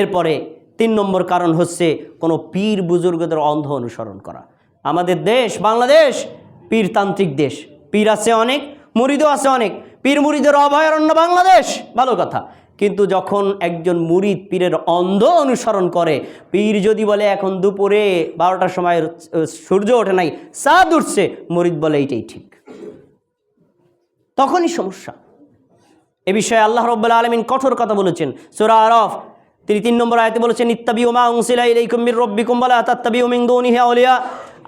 এরপরে তিন নম্বর কারণ হচ্ছে কোনো পীর বুজুর্গদের অন্ধ অনুসরণ করা। আমাদের দেশ, বাংলাদেশ, পীরতান্ত্রিক দেশ। পীর আছে অনেক, মুরিদও আছে অনেক। পীর মুরিদের অভয়ারণ্য বাংলাদেশ, ভালো কথা। কিন্তু যখন একজন মুরিদ পীরের অন্ধ অনুসরণ করে, পীর যদি বলে, এখন দুপুরে বারোটার সময় সূর্য ওঠে নাই, চাঁদ উঠছে, মুরিদ বলে, এইটাই ঠিক। তখনই সমস্যা। এ বিষয়ে আল্লাহ রব্বুল্লা আলমিন কঠোর কথা বলেছেন। সুরা আরফ তিনি তিন নম্বর আয়তে বলেছেন ইত্তাবি ওমা উংসিলা ইলাইকুম মির রাব্বিকুম ওয়ালা ওমিং দৌনি দুনিহি আউলিয়া।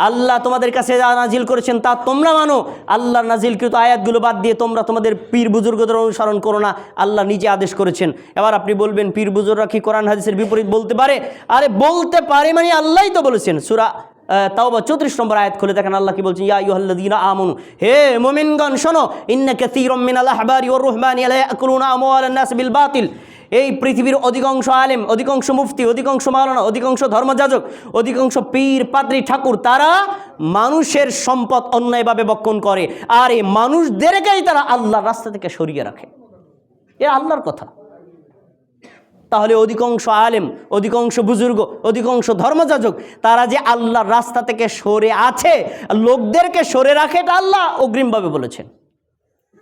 আল্লাহ তোমাদের কাছে যা নাজিল করেছেন তা তোমরা মানো। আল্লাহর নাজিলকৃত আয়াতগুলো বাদ দিয়ে তোমরা তোমাদের পীর বুজুর্গদের অনুসরণ করো না, আল্লাহ নিজে আদেশ করেছেন। এবার আপনি বলবেন, পীর বুজুর্গরা কি কোরআন হাদিসের বিপরীত বলতে পারে? আরে বলতে পারে মানে আল্লাহই তো বলেছেন। সুরা তাও বা চৌত্রিশ নম্বর আয়াত খুলে দেখেন আল্লাহ কি বলছেন, ইয়া ইউহাল্লাযীনা আমানু, হে মুমিনগণ, শোনো, ইন্না কাসীরাম মিনাল আহবারি ওয়ার রুহবানি লা ইয়াকুলুনা আমওয়ালান নাস বিল বাতিল। এই পৃথিবীর অধিকাংশ আলেম, অধিকাংশ মুফতি, অধিকাংশ মাওলানা, অধিকাংশ ধর্মযাজক, অধিকাংশ পীর, পাদ্রী, ঠাকুর, তারা মানুষের সম্পদ অন্যায়ভাবে বক্ষণ করে। আর এই মানুষদেরকেই তারা আল্লাহর রাস্তা থেকে সরিয়ে রাখে। এ আল্লাহর কথা। তাহলে অধিকাংশ আলেম, অধিকাংশ বুজুর্গ, অধিকাংশ ধর্মযাজক, তারা যে আল্লাহর রাস্তা থেকে সরে আছে, লোকদেরকে সরে রাখে এটা আল্লাহ অগ্রিমভাবে বলেছেন।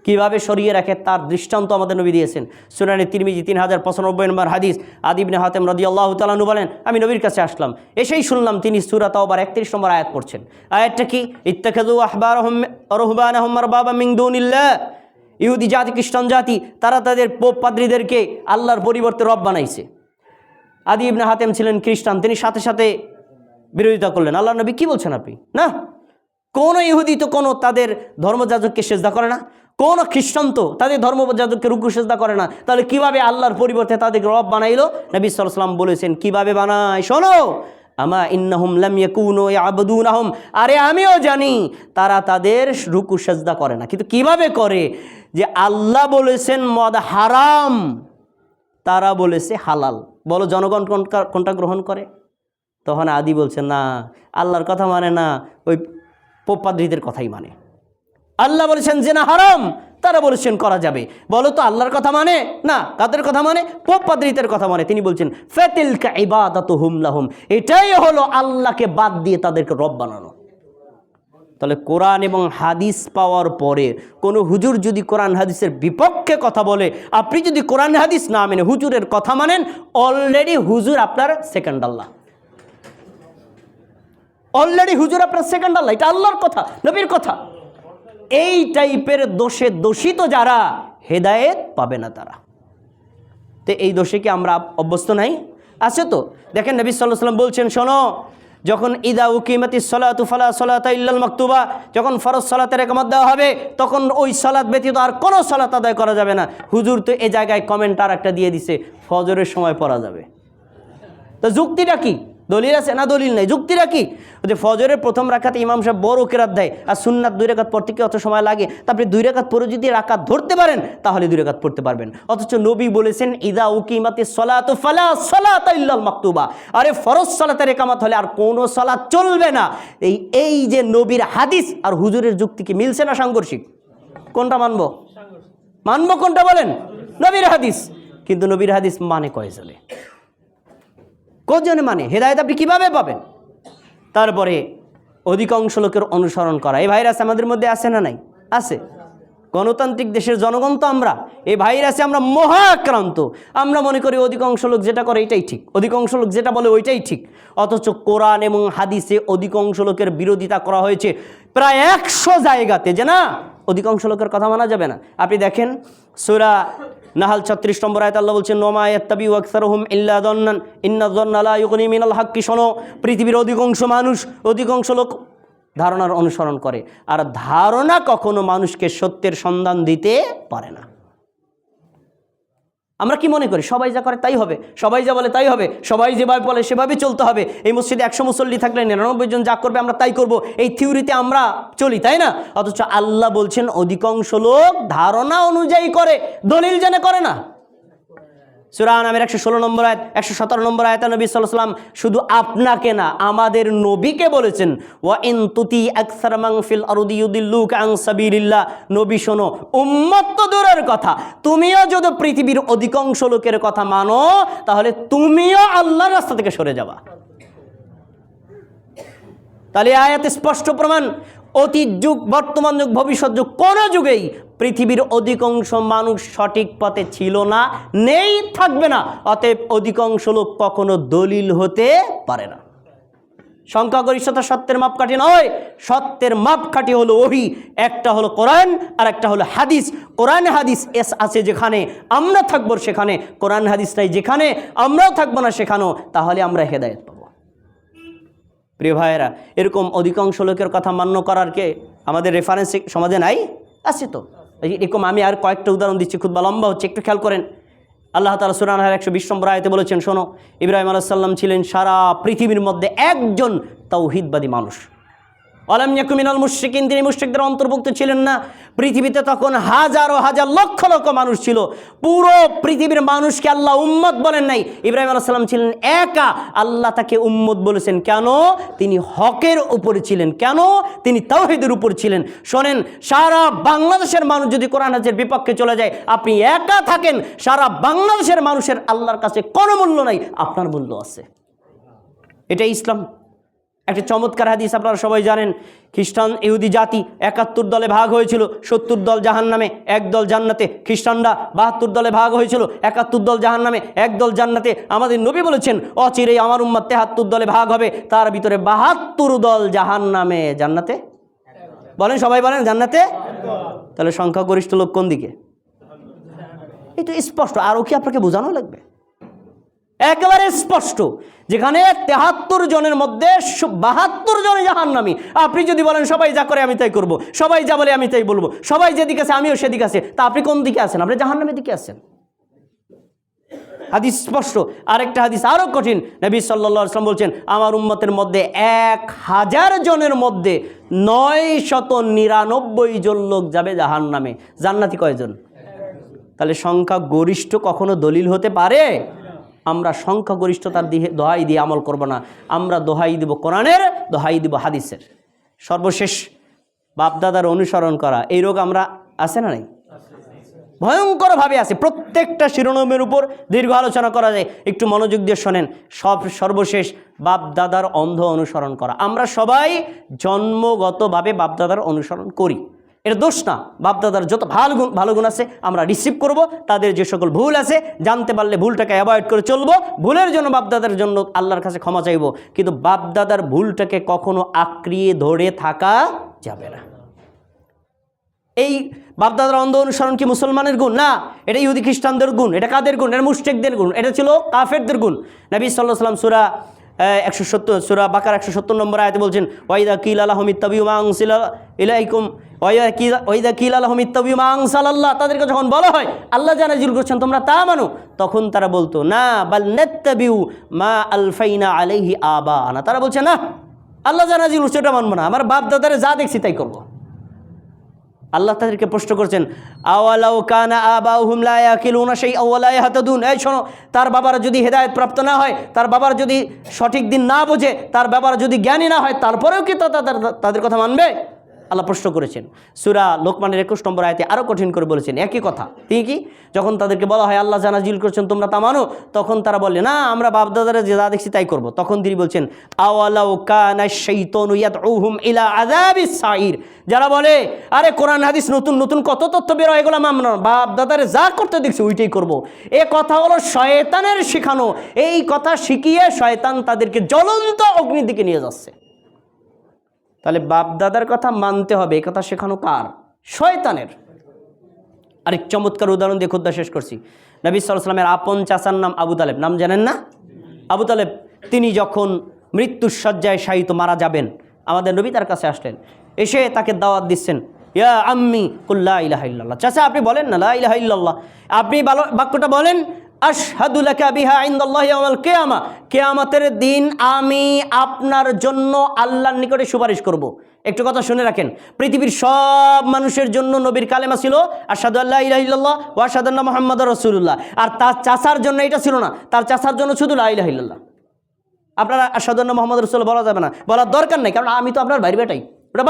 কীভাবে সরিয়ে রাখে তার দৃষ্টান্ত আমাদের নবী দিয়েছেন। সুনানি তিরমিজি তিন হাজার পঁচানব্বই নম্বর হাদিস আদিবনে হাতেম রদি আল্লাহ তালানু বলেন, আমি নবীর কাছে আসলাম, এসেই শুনলাম তিনি সুরা তাওবার একত্রিশ নম্বর আয়াত পড়ছেন। আয়াতটা কি? ইত্তাখাদু আহবার রহবান আহম্মর বাবা মিংদুনিল্লাহ ইহুদি জাতি, খ্রিস্টান জাতি, তারা তাদের পোপ পাদ্রীদেরকে আল্লাহর পরিবর্তে রব বানাইছে। আদি ইবনে হাতেম ছিলেন খ্রিস্টান, তিনি সাথে সাথে বিরোধিতা করলেন। আল্লাহ নবী কি বলছেন আপনি? না, কোনো ইহুদি তো কোনো তাদের ধর্মযাজককে সেজদা করে না, কোনো খ্রিস্টান তো তাদের ধর্মযাজককে রুকু সেজদা করে না। তাহলে কীভাবে আল্লাহর পরিবর্তে তাদেরকে রব বানাইলো? নবী সাল্লাম বলেছেন, কীভাবে বানায়? শোনো আমা ইন্নাহুম লাম ইয়াকুনু ইয়াবুদুনাহুম। আরে আমিও জানি, তারা তাদের রুকু সেজদা করে না। কিন্তু কীভাবে করে? যে আল্লাহ বলেছেন, মদ হারাম, তারা বলেছে হালাল। বলো, জনগণ কোনটা গ্রহণ করে? তখন আদি বলছে, না, আল্লাহর কথা মানে না, ওই পোপাদ্রীদের কথাই মানে। আল্লাহ বলেছেন যে না, হারাম তারা বলেছেন করা যাবে। বলো তো আল্লাহর কথা মানে? না, কাদের কথা মানে? পোপাদ্রীদের কথা মানে। তিনি বলছেন ফেতিল ইবাদত হুমলাহুম এটাই হলো আল্লাহকে বাদ দিয়ে তাদেরকে রব বানানো। তাহলে কোরআন এবং হাদিস পাওয়ার পরে কোনো হুজুর যদি কোরআন হাদিসের বিপক্ষে কথা বলে, আপনি যদি কোরআন হাদিস না মেনে হুজুরের কথা মানেন অলরেডি হুজুর আপনার সেকেন্ড আল্লাহ। অলরেডি হুজুর আপনার সেকেন্ড আল্লাহ। এটা আল্লাহর কথা, নবীর কথা। এই টাইপের দোষে দোষিত যারা, হেদায়েত পাবে না তারা। তো এই দোষে কি আমরা অভ্যস্ত নাই? আছে তো? দেখেন নবী সাল্লাহ সাল্লাম বলছেন, শোনো, যখন ইদা উকিমাতি সলাতু ফালা সলাতা ইল্লাল মাকতুবা, যখন ফরজ সলাতের একমত দেওয়া হবে, তখন ওই সলাত ব্যতীত আর কোনো সলাত আদায় করা যাবে না। হুজুর তো এ জায়গায় কমেন্ট আর একটা দিয়ে দিছে, ফজরের সময় পড়া যাবে। তো যুক্তিটা কি? দলিল আছে? না, দলিল নেই। যুক্তিটা কি? যে ফজরের প্রথম রাখাতে ইমাম সাহেব বড় কেরাত দেয় আর সুন্নাত দুই রেখাত পড়তে কি অত সময় লাগে? তারপরে দুই রেখাত পরে যদি রাকাত ধরতে পারেন, তাহলে দুই রেখাত পড়তে পারবেন। অথচ নবী বলেছেন, ইদা উকিমাতে সলাত ফালা সলাত ইল্লাল মাকতুবা। আরে ফরজ সলাতের একামত হলে আর কোনো সলাত চলবে না। এই এই যে নবীর হাদিস আর হুজুরের যুক্তি কি মিলছে না সাংঘর্ষিক? কোনটা মানব? মানব কোনটা বলেন? নবীর হাদিস। কিন্তু নবীর হাদিস মানে কয় চলে কজনে মানে? হেদায়ত আপনি কীভাবে পাবেন? তারপরে অধিকাংশ লোকের অনুসরণ করা। এই ভাইরাস আমাদের মধ্যে আছে না নাই? আছে। গণতান্ত্রিক দেশের জনগণ তো আমরা। এই ভাইরাসে আমরা মহাক্রান্ত। আমরা মনে করি অধিকাংশ লোক যেটা করে এটাই ঠিক। অধিকাংশ লোক যেটা বলে ওইটাই ঠিক। অথচ কোরআন এবং হাদিসে অধিকাংশ লোকের বিরোধিতা করা হয়েছে প্রায় একশো জায়গাতে, যে না? অধিকাংশ লোকের কথা মানা যাবে না। আপনি দেখেন সুরা নাহাল ছত্রিশ নম্বর আয়ত আল্লাহ বলছেন নোমা ইয়াত্তাবি ওয়াকসারহুম ইল্লা দন্নান। ইন্না দন্নালা মিনাল হাক্কি। শোনো, পৃথিবীর অধিকাংশ মানুষ অধিকাংশ লোক ধারণার অনুসরণ করে, আর ধারণা কখনো মানুষকে সত্যের সন্ধান দিতে পারে না। আমরা কি মনে করি? সবাই যা করে তাই হবে। সবাই যা বলে তাই হবে। সবাই যেভাবে বলে সেভাবে চলতে হবে। এই মসজিদে একশো মুসল্লি থাকলে নিরানব্বই জন যা করবে আমরা তাই করব। এই থিওরিতে আমরা চলি, তাই না? অথচ আল্লাহ বলছেন, অধিকাংশ লোক ধারণা অনুযায়ী করে, দলিল জেনে করে না। সুরা নামের একশো ষোলো নম্বর আয়াত, একশো সতেরো নম্বর আয়াত নবী সাল্লাম শুধু আপনাকে না, আমাদের নবীকে বলেছেন ওয়া ইন তুতি মাংফিল আরুদিউদ্দিল্লুক আং সাবিলিল্লাহ। নবী, শোনো, উম্মত তো দূরের কথা, তুমিও যদি পৃথিবীর অধিকাংশ লোকের কথা মানো, তাহলে তুমিও আল্লাহর রাস্তা থেকে সরে যাবা। তাহলে আয়াতে স্পষ্ট প্রমাণ অতীত যুগ, বর্তমান যুগ, ভবিষ্যৎ যুগ, কোনো যুগেই পৃথিবীর অধিকাংশ মানুষ সঠিক পথে ছিল না, নেই, থাকবে না। অতএব অধিকাংশ লোক কখনো দলিল হতে পারে না। সংখ্যাগরিষ্ঠতা সত্যের মাপকাঠি নয়। সত্যের মাপকাঠি হলো ওহি। একটা হলো কোরআন আর একটা হলো হাদিস। কোরআন, হাদিস, এস আছে যেখানে। আমরা থাকব সেখানে। কোরআন, হাদিস নাই যেখানে। আমরাও থাকব না সেখানেও। তাহলে আমরা হেদায়ত পাবো। প্রিয় ভাইয়েরা, এরকম অধিকাংশ লোকের কথা মান্য করার কে? আমাদের রেফারেন্স সমাজে নাই? আছে তো। এরকম আমি আর কয়েকটা উদাহরণ দিচ্ছি, খুব লম্বা হচ্ছে, একটু খেয়াল করেন। আল্লাহ তালা সুরান একশো বিশ নম্বর বলেছেন, শোনো, ইব্রাহিম আলাইসাল্লাম ছিলেন সারা পৃথিবীর মধ্যে একজন তাওহিদবাদী মানুষ। আলাম ইয়াকুমিনাল মুশরিকিন, তিনি মুশরিকদের অন্তর্ভুক্ত ছিলেন না। পৃথিবীতে তখন হাজারো হাজার লক্ষ লক্ষ মানুষ ছিল। পুরো পৃথিবীর মানুষকে আল্লাহ উম্মত বলেন নাই। ইব্রাহিম আলাইহিস সালাম ছিলেন একা। আল্লাহ তাকে উম্মত বলেছেন। কেন? তিনি হকের উপরে ছিলেন। কেন? তিনি তাওহিদের উপর ছিলেন। শোনেন, সারা বাংলাদেশের মানুষ যদি কোরআন হাজের বিপক্ষে চলে যায়, আপনি একা থাকেন। সারা বাংলাদেশের মানুষের আল্লাহর কাছে কোনো মূল্য নাই। আপনার মূল্য আছে। এটাই ইসলাম। একটা চমৎকার হাদিস আপনারা সবাই জানেন, খ্রিস্টান ইহুদি জাতি একাত্তর দলে ভাগ হয়েছিল, সত্তর দল জাহান নামে এক দল জান্নাতে, খ্রিস্টানরা বাহাত্তর দলে ভাগ হয়েছিল, একাত্তর দল জাহান নামে এক দল জান্নাতে। আমাদের নবী বলেছেন অচিরেই আমার উম্মাদ তেহাত্তর দলে ভাগ হবে, তার ভিতরে বাহাত্তর দল জাহান নামে জান্নাতে। বলেন, সবাই বলেন, জান্নাতে? তাহলে সংখ্যাগরিষ্ঠ লোক কোন দিকে? এই তো স্পষ্ট, আরও কি আপনাকে বোঝানো লাগবে? একেবারে স্পষ্ট, যেখানে তেহাত্তর জনের মধ্যে বাহাত্তর জনে জাহান্নামি। আপনি যদি বলেন, সবাই যা করে আমি তাই করব, সবাই যা বলে আমি তাই বলব, সবাই যেদিকে আছে আমিও সেদিকে আছে, তা আপনি কোন দিকে আছেন? আপনি জাহান্নামের দিকে আছেন। হাদিস স্পষ্ট। আরেকটা হাদিস আরও কঠিন। নবী সাল্লা আসলাম বলছেন, আমার উম্মতের মধ্যে এক হাজার জনের মধ্যে নয় শত নিরানব্বই জন লোক যাবে জাহান নামে জান্নাতি কয়জন? তাহলে সংখ্যা গরিষ্ঠ কখনো দলিল হতে পারে? আমরা সংখ্যাগরিষ্ঠতার দিয়ে দোহাই দিয়ে আমল করব না। আমরা দোহাই দিব কোরআনের, দোহাই দিব হাদিসের। সর্বশেষ বাপদাদার অনুসরণ করা, এই রোগ আমরা আছে না নাই? ভয়ঙ্করভাবে আছে। প্রত্যেকটা শিরোনামের উপর দীর্ঘ আলোচনা করা যায়। একটু মনোযোগ দিয়ে শোনেন। সব সর্বশেষ বাপদাদার অন্ধ অনুসরণ করা। আমরা সবাই জন্মগতভাবে বাপদাদার অনুসরণ করি। এটা দোষ না। বাপদাদার যত ভালো গুণ ভালো গুণ আছে, আমরা রিসিভ করব। তাদের যে সকল ভুল আছে, জানতে পারলে ভুলটাকে অ্যাভয়েড করে চলবো। ভুলের জন্য বাপদাদার জন্য আল্লাহর কাছে ক্ষমা চাইব। কিন্তু বাপদাদার ভুলটাকে কখনো আঁকড়িয়ে ধরে থাকা যাবে না। এই বাপদাদার অন্ধ অনুসরণ কি মুসলমানের গুণ? না। এটা ইহুদি খ্রিস্টানদের গুণ, এটা কাদের গুণ? এটা মুস্টেকদের গুণ, এটা ছিল কাফেরদের গুণ। নবী সাল্লাহ সাল্লাম সুরা একশো সত্তর, সুরা বাকার একশো সত্তর নম্বর আয়তে বলছেন, ওয়াইদা কিল আলহমিদ তবি মাংসিল ইলাইকুম, ওয়াইদা কিল আলহমিদ তবি মাংসাল আল্লাহ। তাদেরকে যখন বলা হয়, আল্লাহ যা নাজিল করছেন, তোমরা তা মানো? তখন তারা বলতো, না, বাল নেত্তাবিউ মা আলফাইনা আলাইহি আবা আনা তারা বলছে, না, আল্লাহ যা নাজিল করছে, ওটা মানবো না। আমার বাপ দাদারে যা দেখছি তাই করব। আল্লাহ তাদেরকে প্রশ্ন করছেন, আওয়ালাউ কানা আবাউহুম লা ইয়াকিলুনা সেই আওয়ালা দুন এই শোনো, তার বাবার যদি হেদায়ত প্রাপ্ত না হয়, তার বাবার যদি সঠিক দিন না বোঝে, তার বাবার যদি জ্ঞানী না হয়, তারপরেও কি তাদের কথা মানবে? আল্লাহ প্রশ্ন করেছেন। সুরা লোকমানের একুশ নম্বর আয়তে আরও কঠিন করে বলেছেন, একই কথা। তিনি কি? যখন তাদেরকে বলা হয়, আল্লাহ জানা জিল করছেন, তোমরা তা মানো? তখন তারা বললে না, আমরা বাপদাদারা যে যা দেখছি তাই করব। তখন তিনি বলছেন ইয়াদউহুম ইলা সাইর যারা বলে, আরে, কোরআন, হাদিস, নতুন নতুন কত তথ্য বের এগুলো আমরা বাপ দাদারে যা করতে দেখছি, ওইটাই করব। এ কথা হলো শয়তানের শেখানো। এই কথা শিখিয়ে শয়তান তাদেরকে জ্বলন্ত অগ্নির দিকে নিয়ে যাচ্ছে। তাহলে বাপ দাদার কথা মানতে হবে, এ কথা শেখানো কার? শয়তানের। আরেক চমৎকার উদাহরণ দিয়ে খুদ্া শেষ করছি। নবী সালামের আপন চাচার নাম আবু তালেব। নাম জানেন না? আবু তালেব, তিনি যখন মৃত্যুর শয্যায় শায়িত মারা যাবেন, আমাদের নবী তার কাছে আসলেন। এসে তাকে দাওয়াত দিচ্ছেন, ইয়া আম্মি কুল্লা ইলাহা ইল্লাল্লাহ। চাচা, আপনি বলেন না, লা ইলাহা ইল্লাল্লাহ। আপনি বাক্যটা বলেন আশহাদুলাকা বিহা ইনদাল্লাহি ইয়াউমাল কিয়ামা। কিয়ামতের দিন আমি আপনার জন্য আল্লাহর নিকটে সুপারিশ করব। একটু কথা শুনে রাখেন, পৃথিবীর সব মানুষের জন্য নবীর কালেমা ছিল, আশহাদু আল্লাহ ইলাহা ইল্লাল্লাহ ওয়া আশহাদু আন্না আর তার চাচার জন্য এটা ছিল না, তার চাচার জন্য শুধু লা ইলাহা ইল্লাল্লাহ। আপনারা আশহাদু আন্না মুহাম্মাদুর বলা যাবে না, বলার দরকার নেই, কারণ আমি তো আপনার বাইরে বেটাই ওটা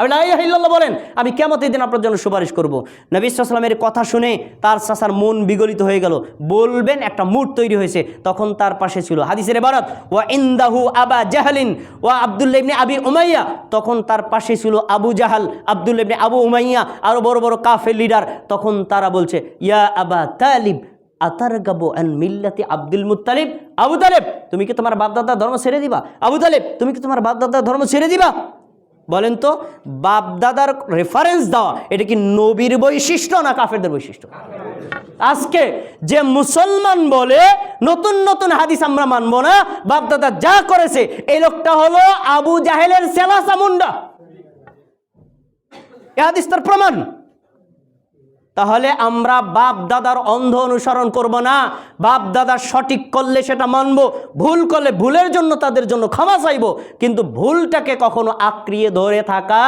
আপনি লা ইলাহা ইল্লাল্লাহ বলেন, আমি কেমতের দিন আপনার জন্য সুপারিশ করব। নবী সাল্লামের কথা শুনে তার চাচার মন বিগলিত হয়ে গেল। বলবেন, একটা মুড তৈরি হয়েছে, তখন তার পাশে ছিল। হাদিসের এবারত ওয়া ইন্দাহু আবা জাহালিন ওয়া আব্দুল্লাহ ইবনে আবি উমাইয়া। তখন তার পাশে ছিল Abu Jahal, Abdullah ibn Abu Umayya, আরও বড় বড় কাফের লিডার। তখন তারা বলছে, ইয়া আবা তালিব আতার গাবো অ্যান মিল্লাতি আব্দুল মুত্তালিব? আবু তালেব, তুমি কি তোমার বাপদাদা ধর্ম ছেড়ে দিবা? আবু তালেব, তুমি কি তোমার বাপদাদা ধর্ম ছেড়ে দিবা? বলেন তো, বাপদাদার রেফারেন্স দেওয়া, এটা কি নবীর বৈশিষ্ট্য না কাফেরদের বৈশিষ্ট্য? আজকে যে মুসলমান বলে, নতুন নতুন হাদিস আমরা মানবো না, বাপদাদা যা করেছে, এই লোকটা হলো আবু জাহেলের সেলাসা মুন্ডা। এ হাদিস তার প্রমাণ। তাহলে আমরা বাপ দাদার অন্ধ অনুসরণ করব না। বাপ দাদা সঠিক করলে সেটা মানব, ভুল করলে ভুলের জন্য তাদের জন্য ক্ষমা চাইব। কিন্তু ভুলটাকে কখনো আঁকড়িয়ে ধরে থাকা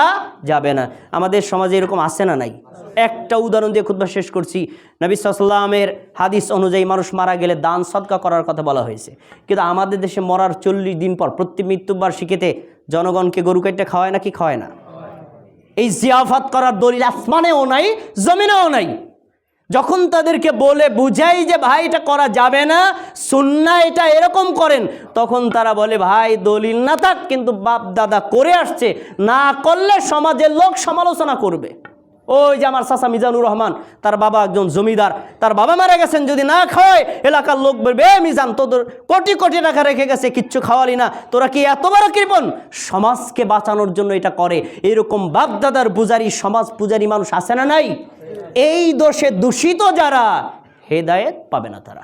যাবে না। আমাদের সমাজে এরকম আছে না নাই? একটা উদাহরণ দিয়ে খুদ্া শেষ করছি। নবী সাল্লামের হাদিস অনুযায়ী মানুষ মারা গেলে দান, সদকা করার কথা বলা হয়েছে। কিন্তু আমাদের দেশে মরার চল্লিশ দিন পর প্রতি মৃত্যুবার্ষিকীতে জনগণকে গরু কেটে খাওয়ায় নাকি খাওয়ায় না? এই জিয়াফাত করার দলিল আসমানেও নাই, জমিনেও নাই। যখন তাদেরকে বলে, বুঝাই যে ভাই, এটা করা যাবে না সুন্না এটা এরকম করেন, তখন তারা বলে, ভাই, দলিল না থাক, কিন্তু বাপ দাদা করে আসছে, না করলে সমাজের লোক সমালোচনা করবে। ওই যে আমার চাচা মিজানুর রহমান, তার বাবা একজন জমিদার, তার বাবা মারা গেছেন যদি না খাওয়ায় এলাকার লোক বলবে, "এ মিজান, তোদের কোটি কোটি টাকা রেখে গেছে, কিচ্ছু খাওয়ালি না, তোরা কি এত বড় কৃপণ? সমাজকে বাঁচানোর জন্য এটা করে। এরকম বাপদাদার পূজারি, সমাজ পূজারি মানুষ আছে না নাই? এই দোষে দূষিত যারা, হেদায়েত পাবে না তারা।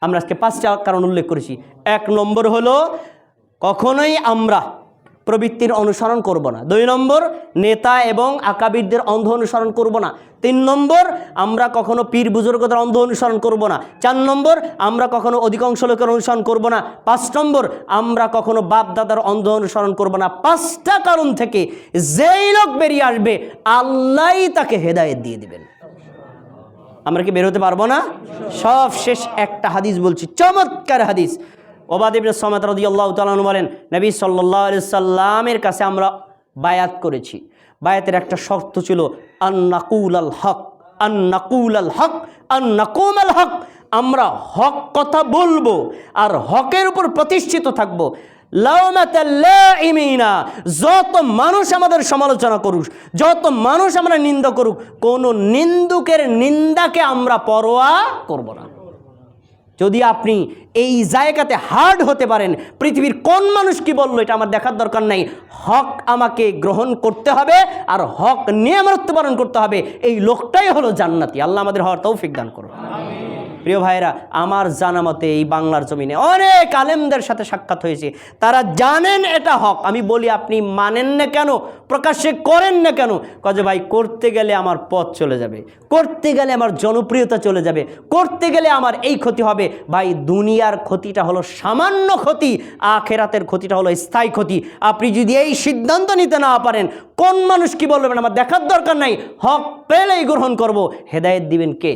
আমরা আজকে পাঁচটা কারণ উল্লেখ করেছি। এক নম্বর হলো, কখনোই আমরা প্রবৃত্তির অনুসরণ করব না। দুই নম্বর, নেতা এবং আকাবিদদের অন্ধ অনুসরণ করব না। তিন নম্বর, আমরা কখনো পীর বুজুর্গদের অন্ধ অনুসরণ করব না। চার নম্বর, আমরা কখনো অধিকাংশ লোকের অনুসরণ করব না। পাঁচ নম্বর, আমরা কখনো বাপ দাদার অন্ধ অনুসরণ করব না। পাঁচটা কারণ থেকে যেই লোক বেরিয়ে আসবে আল্লাহই তাকে হেদায়েত দিয়ে দিবেন। আমরা কি বেরোতে পারব না? সব শেষ একটা হাদিস বলছি, চমৎকার হাদিস। ওবাদ ইবনে সমাত রাদিয়াল্লাহু তাআলা আনহু বলেন, নবী আলাইহি সাল্লামের কাছে আমরা বায়াত করেছি। বায়াতের একটা শর্ত ছিল আন্নাকুল আল হক আন্নাকুল আল হক আন্নাকুম আল হক। আমরা হক কথা বলব আর হকের উপর প্রতিষ্ঠিত থাকব। লাউমাতাল্লাইমিনা যত মানুষ আমাদের সমালোচনা করুক, যত মানুষ আমরা নিন্দা করুক, কোনো নিন্দুকের নিন্দাকে আমরা পরোয়া করব না। যদি আপনি এই জায়গাতে হার্ড হতে পারেন, পৃথিবীর কোন মানুষ কি বলল, এটা আমার দেখার দরকার নাই। হক আমাকে গ্রহণ করতে হবে আর হক নিয়ে আমার উত্তপাদন করতে হবে। এই লোকটাই হলো জান্নাতি। আল্লাহ আমাদের হওয়ার তৌফিক দান করুন। প্রিয় ভাইরা আমার জানা মতে এই বাংলার জমিনে অনেক আলেমদের সাথে সাক্ষাৎ হয়েছে। তারা জানেন এটা হক। আমি বলি, আপনি মানেন না কেন? প্রকাশ্যে করেন না কেন? কাজে ভাই, করতে গেলে আমার পথ চলে যাবে। করতে গেলে আমার জনপ্রিয়তা চলে যাবে। করতে গেলে আমার এই ক্ষতি হবে। ভাই, দুনিয়ার ক্ষতিটা হলো সামান্য ক্ষতি, আখেরাতের ক্ষতিটা হলো স্থায়ী ক্ষতি। আপনি যদি এই সিদ্ধান্ত নিতে না পারেন, কোন মানুষ কি বলবেন আমার দেখার দরকার নাই। হক পেলেই গ্রহণ করব। হেদায়েত দিবেন কে?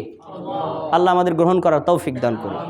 আল্লাহ আমাদের গ্রহণ করার তৌফিক দান করুন।